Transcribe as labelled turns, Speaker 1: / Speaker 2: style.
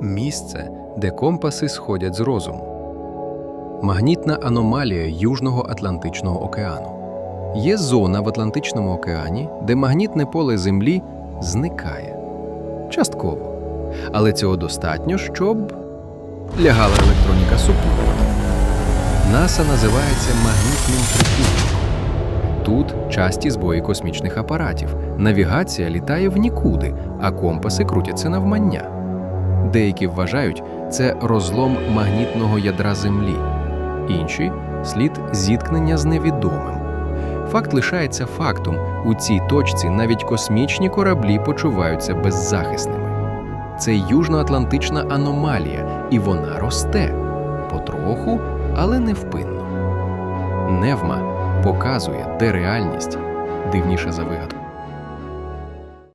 Speaker 1: місце, де компаси сходять з розуму. Магнітна аномалія Южного Атлантичного океану. Є зона в Атлантичному океані, де магнітне поле Землі зникає. Частково. Але цього достатньо, щоб лягала електроніка супутника. НАСА називається магнітним трикутником. Тут часті збої космічних апаратів. Навігація літає в нікуди, а компаси крутяться навмання. Деякі вважають це розлом магнітного ядра Землі, інші слід зіткнення з невідомим. Факт лишається фактом: у цій точці навіть космічні кораблі почуваються беззахисними. Це южноатлантична аномалія, і вона росте потроху, але невпинно. Невма показує, де реальність дивніша за вигадку.